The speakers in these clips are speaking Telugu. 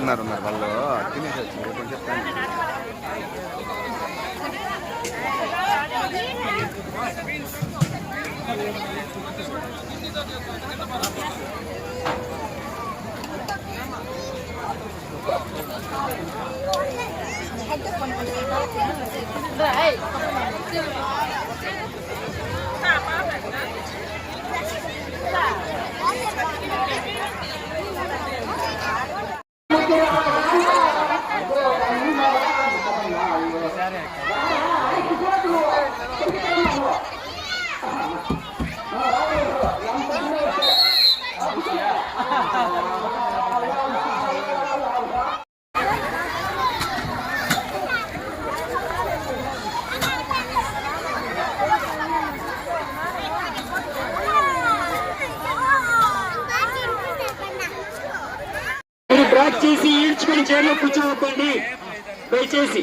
ఉన్నారు ఉన్నారు వాళ్ళు తినేసి వచ్చారు కొంచెం చెప్తాను మీరు చైర్లో కూర్చోవద్దండి. దయచేసి.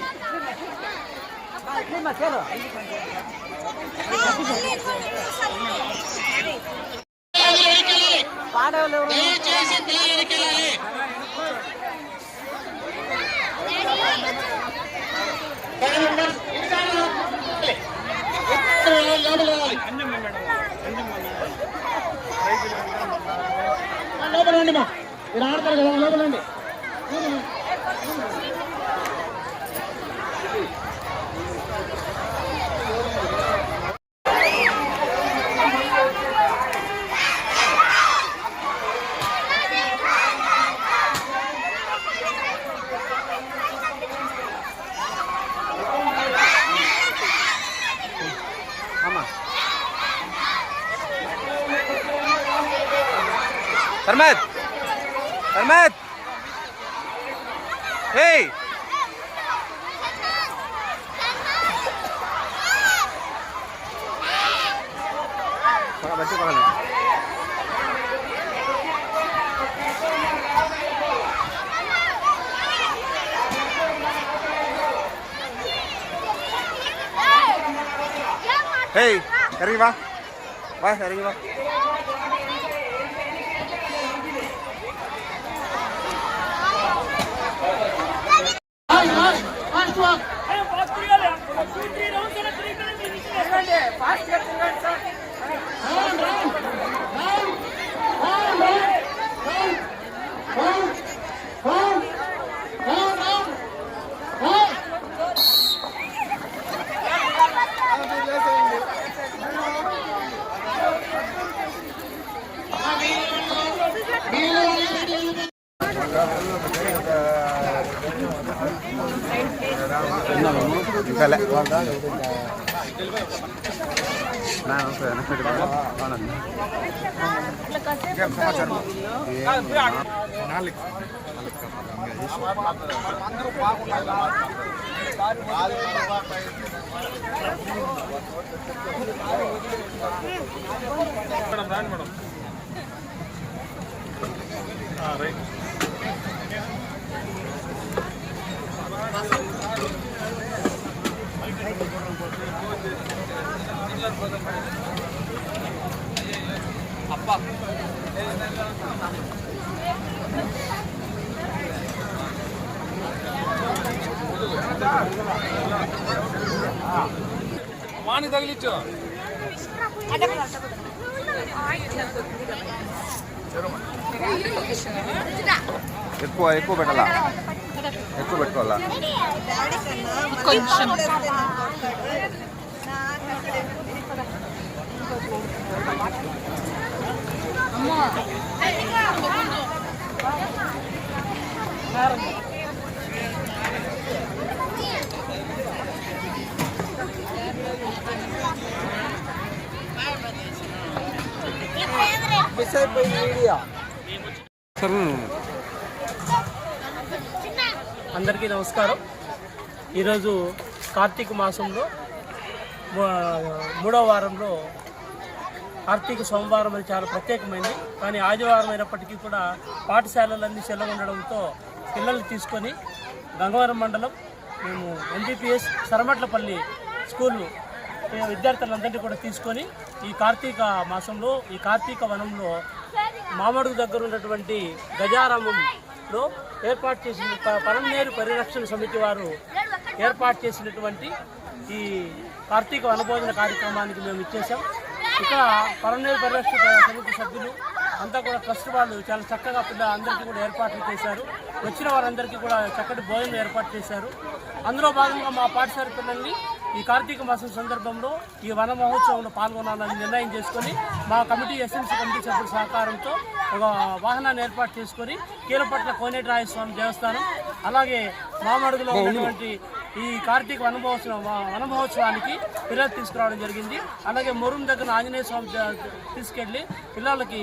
లోపలండి మా. మీరు ఆడతారు కదా లోపలండి. ترمد ترمد Ei! Baka vai, vai, lang. Fast fast madam అవునండి. ఇంకేం సమాచారం? వాణి తగిలిచ్చు. ఎక్కువ ఎక్కువ పెట్టాలా? ఎక్కువ పెట్టుకోవాలా? కొంచెం. అందరికీ నమస్కారం. ఈరోజు కార్తీక మాసంలో మూడో మూడవ వారంలో కార్తీక సోమవారం అది చాలా ప్రత్యేకమైంది. కానీ ఆదివారం అయినప్పటికీ కూడా పాఠశాలలన్నీ సెలవు ఉండడంతో తీసుకొని గంగవరం మండలం మేము ఎంబీపీఎస్ సరమట్లపల్లి స్కూల్ విద్యార్థులందరినీ కూడా తీసుకొని ఈ కార్తీక మాసంలో ఈ కార్తీక వనంలో మామడుగు దగ్గర ఉన్నటువంటి గజారామంలో ఏర్పాటు చేసిన పరంనేరు పరిరక్షణ సమితి వారు ఏర్పాటు చేసినటువంటి ఈ కార్తీక వనభోజన కార్యక్రమానికి మేము ఇచ్చేసాం ఇక్కడ పరంనేరు పరిరక్షణ సమితి సభ్యులు అంతా కూడా ట్రస్ట్ వాళ్ళు చాలా చక్కగా పిల్ల అందరికీ కూడా ఏర్పాట్లు చేశారు. వచ్చిన వారందరికీ కూడా చక్కటి భోజనం ఏర్పాటు చేశారు. అందులో భాగంగా మా పాఠశాల పిల్లల్ని ఈ కార్తీక మాసం సందర్భంలో ఈ వన మహోత్సవంలో పాల్గొనాలని నిర్ణయం చేసుకొని మా కమిటీ ఎస్ఎంసీ కమిటీ సభ్యుల సహకారంతో ఒక వాహనాన్ని ఏర్పాటు చేసుకొని కీలపట్ల కోనేటిరాయ స్వామి దేవస్థానం అలాగే మామడుగులో ఉన్నటువంటి ఈ కార్తీక వన మహోత్సవం వన మహోత్సవానికి పిల్లలు తీసుకురావడం జరిగింది. అలాగే మురుం దగ్గర ఆంజనేయ స్వామి తీసుకెళ్ళి పిల్లలకి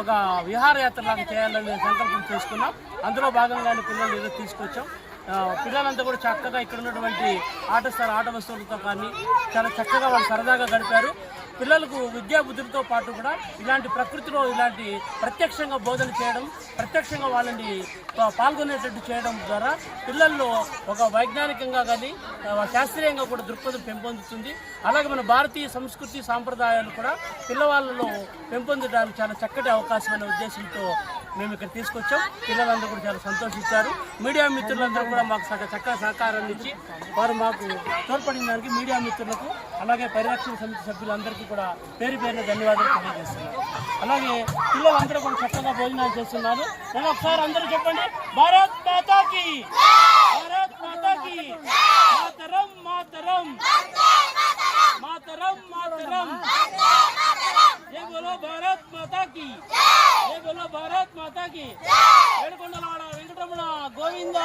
ఒక విహారయాత్ర లాగా చేయాలని సంకల్పం చేసుకున్నాం. అందులో భాగంగానే పిల్లలు తీసుకొచ్చాం. పిల్లలంతా కూడా చక్కగా ఇక్కడ ఉన్నటువంటి ఆట స్థల ఆట వస్తువులతో కానీ చాలా చక్కగా వాళ్ళు సరదాగా గడిపారు. పిల్లలకు విద్యాబుద్ధితో పాటు కూడా ఇలాంటి ప్రకృతిలో ఇలాంటి ప్రత్యక్షంగా బోధన చేయడం ప్రత్యక్షంగా వాళ్ళని పాల్గొనేటట్టు చేయడం ద్వారా పిల్లల్లో ఒక వైజ్ఞానికంగా కానీ శాస్త్రీయంగా కూడా దృక్పథం పెంపొందుతుంది. అలాగే మన భారతీయ సంస్కృతి సాంప్రదాయాలు కూడా పిల్లవాళ్ళలో పెంపొందడానికి చాలా చక్కటి అవకాశం అనే ఉద్దేశంతో మేము ఇక్కడ తీసుకొచ్చాం. పిల్లలందరూ కూడా చాలా సంతోషించారు. మీడియా మిత్రులందరూ కూడా మాకు సగ చక్కగా సహకారం ఇచ్చి వారు మాకు తోడ్పడిన దానికి మీడియా మిత్రులకు అలాగే పరిరక్షణ సమితి సభ్యులందరికీ కూడా పేరు పేరున ధన్యవాదాలు తెలియజేస్తున్నారు అలాగే పిల్లలందరూ కూడా చక్కగా భోజనాలు చేస్తున్నారు. నేను ఒకసారి అందరూ చెప్పండి. భారత్ భారత్ మాతాకి! భారత్ మాతా కి ఏడుకొండలవాడ వెంకటరమణ గోవింద.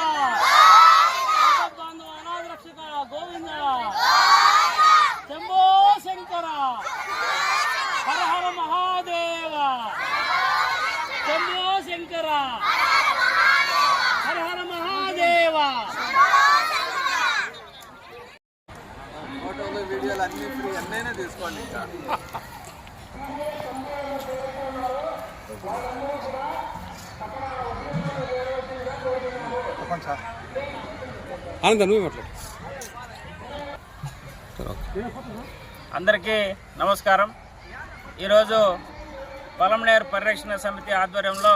బాంధవ అనాథ రక్షక గోవింద. శంభో శంకర. హర హర మహాదేవ. శంభో శంకర. హర హర మహాదేవ. ఫోటోలు వీడియోలు అన్ని ఫ్రీ అన్నైనా తీసుకోండి ఇంకా. అందరికీ నమస్కారం. ఈరోజు పొలంనేరు పరిరక్షణ సమితి ఆధ్వర్యంలో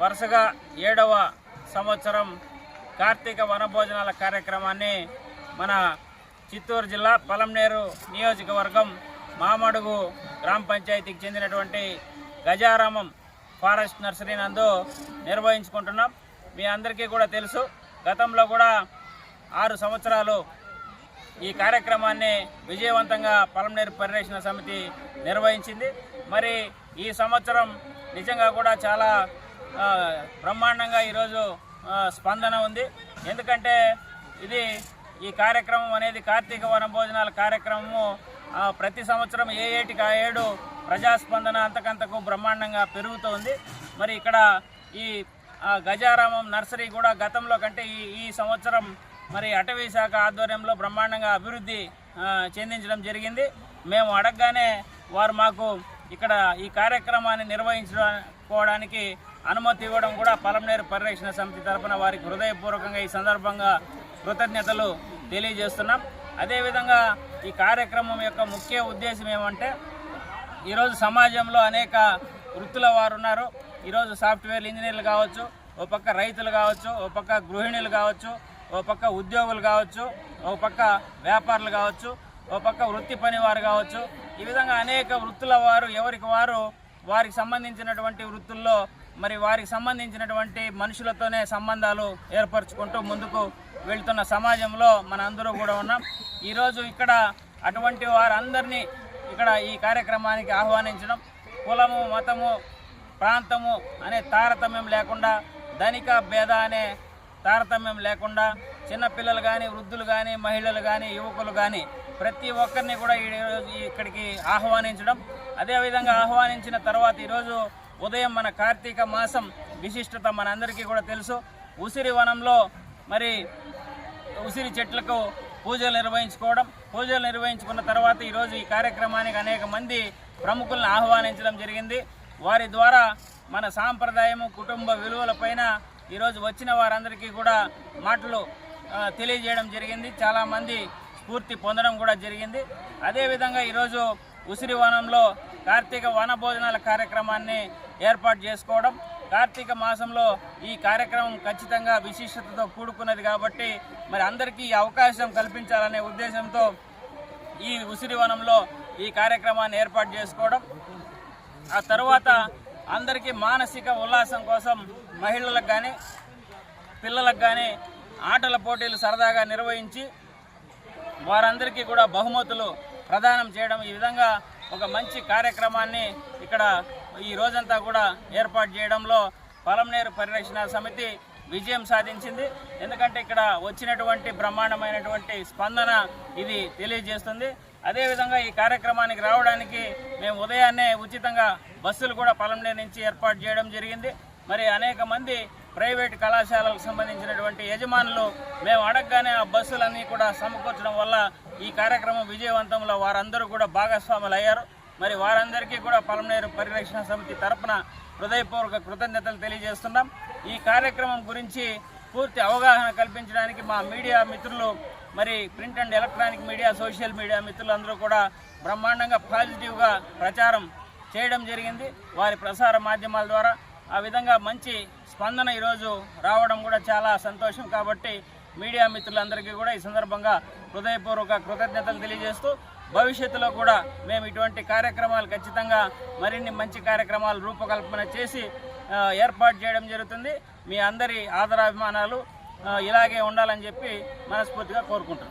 వరుసగా ఏడవ సంవత్సరం కార్తీక వనభోజనాల కార్యక్రమాన్ని మన చిత్తూరు జిల్లా పొలంనేరు నియోజకవర్గం మామడుగు గ్రామ పంచాయతీకి చెందినటువంటి గజారామం ఫారెస్ట్ నర్సరీ నందు నిర్వహించుకుంటున్నాం. మీ అందరికీ కూడా తెలుసు గతంలో కూడా ఆరు సంవత్సరాలు ఈ కార్యక్రమాన్ని విజయవంతంగా పలమనేరు పరిరక్షణ సమితి నిర్వహించింది. మరి ఈ సంవత్సరం నిజంగా కూడా చాలా బ్రహ్మాండంగా ఈరోజు స్పందన ఉంది. ఎందుకంటే ఇది ఈ కార్యక్రమం అనేది కార్తీక వన భోజనాల కార్యక్రమము ప్రతి సంవత్సరం ఏ ఏటికి ఆ ఏడు ప్రజాస్పందన అంతకంతకు బ్రహ్మాండంగా పెరుగుతోంది. మరి ఇక్కడ ఈ గజారామం నర్సరీ కూడా గతంలో కంటే ఈ ఈ సంవత్సరం మరి అటవీ శాఖ ఆధ్వర్యంలో బ్రహ్మాండంగా అభివృద్ధి చెందించడం జరిగింది. మేము అడగగానే వారు మాకు ఇక్కడ ఈ కార్యక్రమాన్ని నిర్వహించుకోవడానికి అనుమతి ఇవ్వడం కూడా పలమనేరు పరిరక్షణ సమితి తరఫున వారికి హృదయపూర్వకంగా ఈ సందర్భంగా కృతజ్ఞతలు తెలియజేస్తున్నాం. అదేవిధంగా ఈ కార్యక్రమం యొక్క ముఖ్య ఉద్దేశం ఏమంటే ఈరోజు సమాజంలో అనేక వృత్తుల వారు ఉన్నారు ఈరోజు సాఫ్ట్వేర్ ఇంజనీర్లు కావచ్చు ఓ పక్క రైతులు కావచ్చు ఓ పక్క గృహిణులు కావచ్చు ఓ పక్క ఉద్యోగులు కావచ్చు ఓ పక్క వ్యాపారులు కావచ్చు ఓ పక్క వృత్తి పని వారు కావచ్చు. ఈ విధంగా అనేక వృత్తుల వారు ఎవరికి వారు వారికి సంబంధించినటువంటి వృత్తుల్లో మరి వారికి సంబంధించినటువంటి మనుషులతోనే సంబంధాలు ఏర్పరచుకుంటూ ముందుకు వెళ్తున్న సమాజంలో మన అందరూ కూడా ఉన్నాం. ఈరోజు ఇక్కడ అటువంటి వారందరినీ ఇక్కడ ఈ కార్యక్రమానికి ఆహ్వానించడం కులము మతము ప్రాంతము అనే తారతమ్యం లేకుండా ధనిక భేద అనే తారతమ్యం లేకుండా చిన్నపిల్లలు కానీ వృద్ధులు కానీ మహిళలు కానీ యువకులు కానీ ప్రతి ఒక్కరిని కూడా ఈ రోజు ఇక్కడికి ఆహ్వానించడం. అదేవిధంగా ఆహ్వానించిన తర్వాత ఈరోజు ఉదయం మన కార్తీక మాసం విశిష్టత మనందరికీ కూడా తెలుసు. ఉసిరి వనంలో మరి ఉసిరి చెట్లకు పూజలు నిర్వహించుకోవడం పూజలు నిర్వహించుకున్న తర్వాత ఈరోజు ఈ కార్యక్రమానికి అనేక మంది ప్రముఖులను ఆహ్వానించడం జరిగింది. వారి ద్వారా మన సాంప్రదాయము కుటుంబ విలువలపైన ఈరోజు వచ్చిన వారందరికీ కూడా మాటలు తెలియజేయడం జరిగింది. చాలామంది స్ఫూర్తి పొందడం కూడా జరిగింది. అదేవిధంగా ఈరోజు ఉసిరి వనంలో కార్తీక వన భోజనాల కార్యక్రమాన్ని ఏర్పాటు చేసుకోవడం కార్తీక మాసంలో ఈ కార్యక్రమం ఖచ్చితంగా విశిష్టతతో కూడుకున్నది కాబట్టి మరి అందరికీ ఈ అవకాశం కల్పించాలనే ఉద్దేశంతో ఈ ఉసిరివనంలో ఈ కార్యక్రమాన్ని ఏర్పాటు చేసుకోవడం. ఆ తర్వాత అందరికీ మానసిక ఉల్లాసం కోసం మహిళలకు కానీ పిల్లలకు కానీ ఆటల పోటీలు సరదాగా నిర్వహించి వారందరికీ కూడా బహుమతులు ప్రదానం చేయడం ఈ విధంగా ఒక మంచి కార్యక్రమాన్ని ఇక్కడ ఈ రోజంతా కూడా ఏర్పాటు చేయడంలో పలంనేరు పరిరక్షణ సమితి విజయం సాధించింది. ఎందుకంటే ఇక్కడ వచ్చినటువంటి బ్రహ్మాండమైనటువంటి స్పందన ఇది తెలియజేస్తుంది. అదేవిధంగా ఈ కార్యక్రమానికి రావడానికి మేము ఉదయాన్నే ఉచితంగా బస్సులు కూడా పలంనేరు నుంచి ఏర్పాటు చేయడం జరిగింది. మరి అనేక మంది ప్రైవేట్ కళాశాలకు సంబంధించినటువంటి యజమానులు మేము అడగగానే ఆ బస్సులన్నీ కూడా సమకూర్చడం వల్ల ఈ కార్యక్రమం విజయవంతంలో వారందరూ కూడా భాగస్వాములు అయ్యారు మరి వారందరికీ కూడా పలమనేరు పరిరక్షణ సమితి తరపున హృదయపూర్వక కృతజ్ఞతలు తెలియజేస్తున్నాం. ఈ కార్యక్రమం గురించి పూర్తి అవగాహన కల్పించడానికి మా మీడియా మిత్రులు మరి print and electronic media social media మిత్రులు అందరూ కూడా బ్రహ్మాండంగా పాజిటివ్గా ప్రచారం చేయడం జరిగింది. వారి ప్రసార మాధ్యమాల ద్వారా ఆ విధంగా మంచి స్పందన ఈరోజు రావడం కూడా చాలా సంతోషం కాబట్టి మీడియా మిత్రులందరికీ కూడా ఈ సందర్భంగా హృదయపూర్వక కృతజ్ఞతలు తెలియజేస్తూ భవిష్యత్తులో కూడా మేము ఇటువంటి కార్యక్రమాలు ఖచ్చితంగా మరిన్ని మంచి కార్యక్రమాలు రూపకల్పన చేసి ఏర్పాటు చేయడం జరుగుతుంది. మీ అందరి ఆదరాభిమానాలు ఇలాగే ఉండాలని చెప్పి మనస్ఫూర్తిగా కోరుకుంటున్నాం.